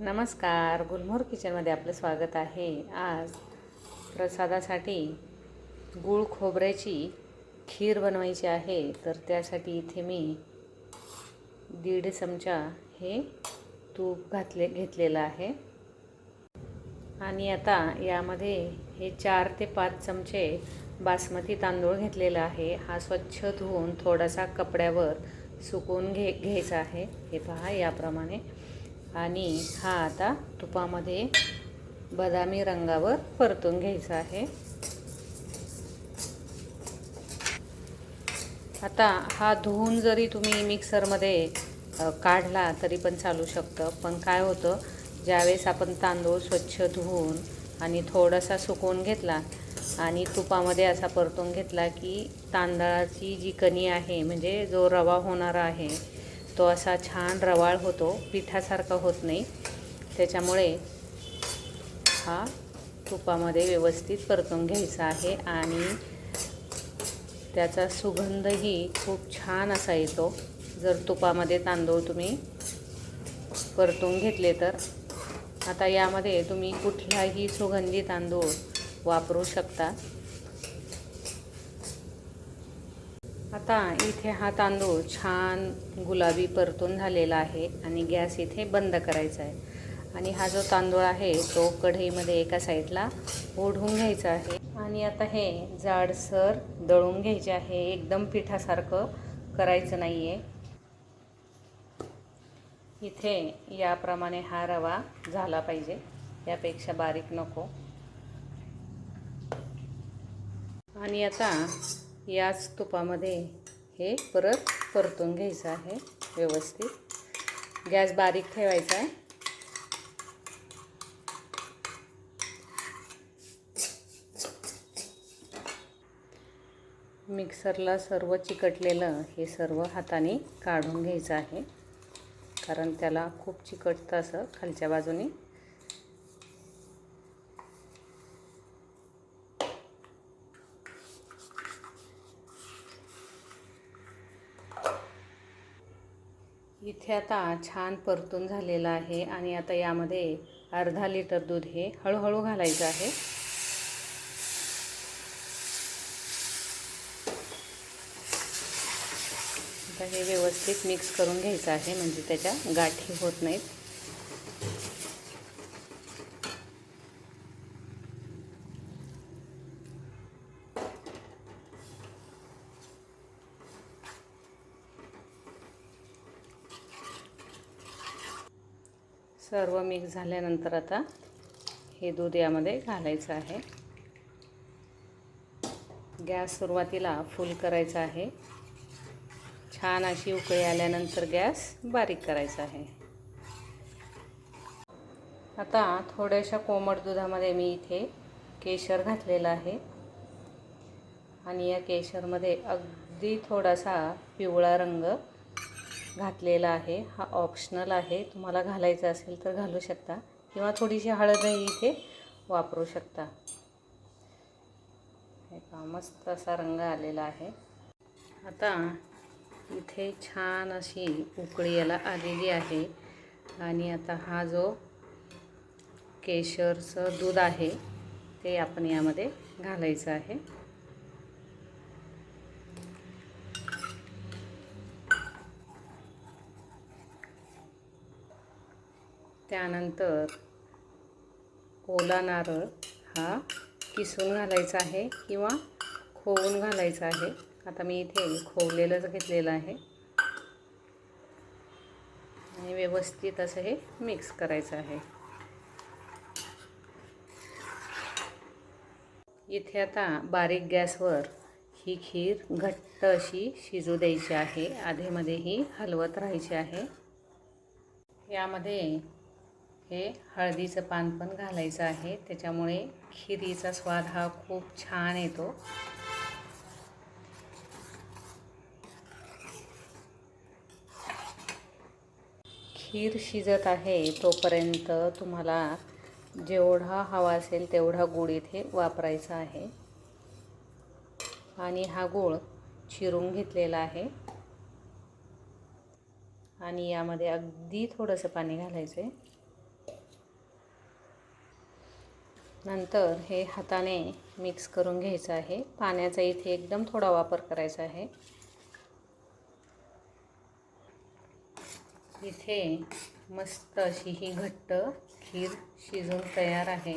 नमस्कार. गुलमोहर किचनमध्ये आपलं स्वागत आहे. आज प्रसादासाठी गूळ खोबऱ्याची खीर बनवायची आहे. तर त्यासाठी इथे मी दीड चमचा हे तूप घातले घेतलेलं आहे. आणि आता यामध्ये हे चार ते पाच चमचे बासमती तांदूळ घेतलेला आहे. हा स्वच्छ धुवून थोडासा कपड्यावर सुकवून घे घ्यायचा आहे. हे पहा याप्रमाणे. आणि हा आता तुपामध्ये बदामी रंगावर परतून घ्यायचा आहे. आता हा धुवून जरी तुम्ही मिक्सरमध्ये काढला तरी पण चालू शकतं. पण काय होतं ज्यावेळेस आपण तांदूळ स्वच्छ धुवून आणि थोडासा सुकवून घेतला आणि तुपामध्ये असा परतून घेतला की तांदळाची जी कणी आहे म्हणजे जो रवा होणारा आहे तो असा छान रवाळ होतो पिठासारखा होत नाही. त्याच्यामुळे हा तुपामध्ये व्यवस्थित परतून घ्यायचा आहे आणि त्याचा सुगंधही खूप छान असा येतो. जर तुपामध्ये तांदूळ तुम्ही परतून घेतले तर. आता यामध्ये तुम्ही कुठलाही सुगंधी तांदूळ वापरू शकता. आता इथे हा तांदूळ छान गुलाबी परतून झालेला आहे आणि गॅस इथे बंद करायचा आहे. आणि हा जो तांदूळ आहे तो कढईमध्ये एका साईडला ओढून घ्यायचा आहे. आणि आता हे जाडसर दळून घ्यायचे आहे. एकदम पिठासारखं करायचं नाही आहे इथे याप्रमाणे हा रवा झाला पाहिजे. यापेक्षा बारीक नको. आणि आता याच तुपामध्ये हे परत परतून घ्यायचं आहे व्यवस्थित. गॅस बारीक ठेवायचा आहे. मिक्सरला सर्व चिकटलेलं हे सर्व हाताने काढून घ्यायचं आहे. कारण त्याला खूप चिकटतं असं खालच्या बाजूने. इथे आता छान परतून झालेलं आहे आणि आता यामध्ये अर्धा लिटर दूध हे हळूहळू घालायचं आहे. आता हे व्यवस्थित मिक्स करून घ्यायचं आहे म्हणजे त्याच्या गाठी होत नाहीत. सर्व मिक्स झाल्यानंतर आता हे दूध यामध्ये घालायचं आहे. गॅस सुरुवातीला फुल करायचा आहे. छान अशी उकळी आल्यानंतर गॅस बारीक करायचा आहे. आता थोड्याशा कोमट दुधामध्ये मी इथे केशर घातलेलं आहे. आणि या केशरमध्ये अगदी थोडासा पिवळा रंग घातलेला आहे. हा ऑप्शनल आहे. तुम्हाला घालायचा असेल तर घालू शकता. किंवा थोडीशी हळदही इथे वापरू शकता. हे का मस्त असा रंग आलेला आहे. आता इथे छान अशी उकळी याला आलेली आहे. आणि आता हा जो केशरचं दूध आहे ते आपण यामध्ये घालायचं आहे. त्यानंतर ओला नारळ हा किसून घालायचा आहे किंवा खोवून घालायचा आहे. आता मी इथे खोवलेलंच घेतलेलं आहे. आणि व्यवस्थित असं हे मिक्स करायचं आहे. इथे आता बारीक गॅसवर ही खीर घट्ट अशी शिजू द्यायची आहे. आधेमध्येही हलवत राहायची आहे. यामध्ये हे हळदीचं पान पण घालायचं आहे. त्याच्यामुळे खिरीचा स्वाद हा खूप छान येतो. खीर शिजत आहे तोपर्यंत तुम्हाला जेवढा हवा असेल तेवढा गूळ इथे वापरायचा आहे. आणि हा गूळ चिरून घेतलेला आहे. आणि यामध्ये अगदी थोडंसं पाणी घालायचं आहे नंतर हे हाताने मिक्स करून घ्यायचं आहे. पाण्याचा इथे एकदम थोडा वापर करायचा आहे. इथे मस्त अशी ही घट्ट खीर शिजून तयार आहे.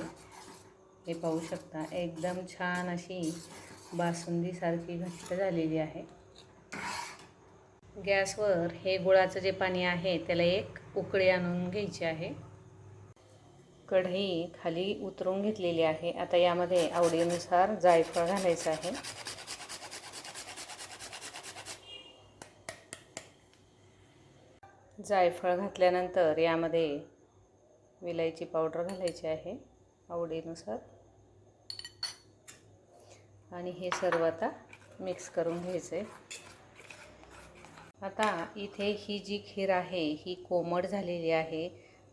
हे पाहू शकता एकदम छान अशी बासुंदीसारखी घट्ट झालेली आहे. गॅसवर हे गुळाचं जे पाणी आहे त्याला एक उकळी आणून घ्यायची आहे. कढई खाली उतरून घेतलेली आहे. आता यामध्ये आवडीनुसार जायफळ घालायचं आहे. जायफळ घातल्यानंतर यामध्ये विलायची पावडर घालायची आहे आवडीनुसार. आणि हे सर्व आता मिक्स करून घ्यायचं. आहे आता इथे ही जी खीर आहे ही कोमट झालेली आहे.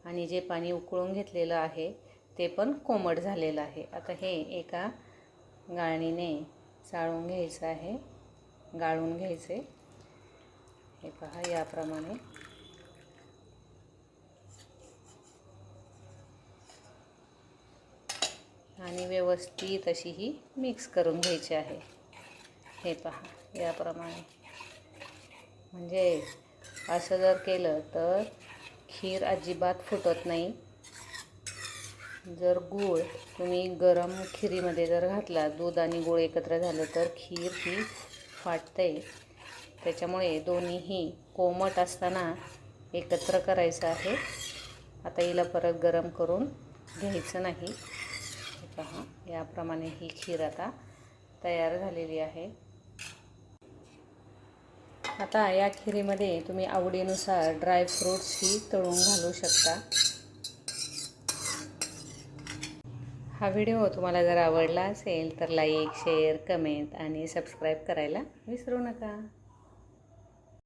आणि जे पाणी उकळून घेतलेलं आहे ते पण कोमट झालेलं आहे. आता हे एका गाळणीने चाळून घ्यायचं आहे गाळून घ्यायचे. हे पहा याप्रमाणे. आणि व्यवस्थित अशी ही मिक्स करून घ्यायची आहे. हे पहा याप्रमाणे. म्हणजे असं जर केलं तर खीर अजिबात फुटत नाही. जर गूळ तुम्ही गरम खिरीमध्ये जर घातला दूध आणि गूळ एकत्र झालं तर खीर ही फाटते. त्याच्यामुळे दोन्हीही कोमट असताना एकत्र करायचं आहे. आता हिला परत गरम करून घ्यायचं नाही. पहा याप्रमाणे ही खीर आता तयार झालेली आहे. आता या खिरीमध्ये तुम्ही आवडीनुसार ड्रायफ्रूट्सही तळून घालू शकता. हा व्हिडिओ तुम्हाला जर आवडला असेल तर लाईक शेअर कमेंट आणि सबस्क्राईब करायला विसरू नका.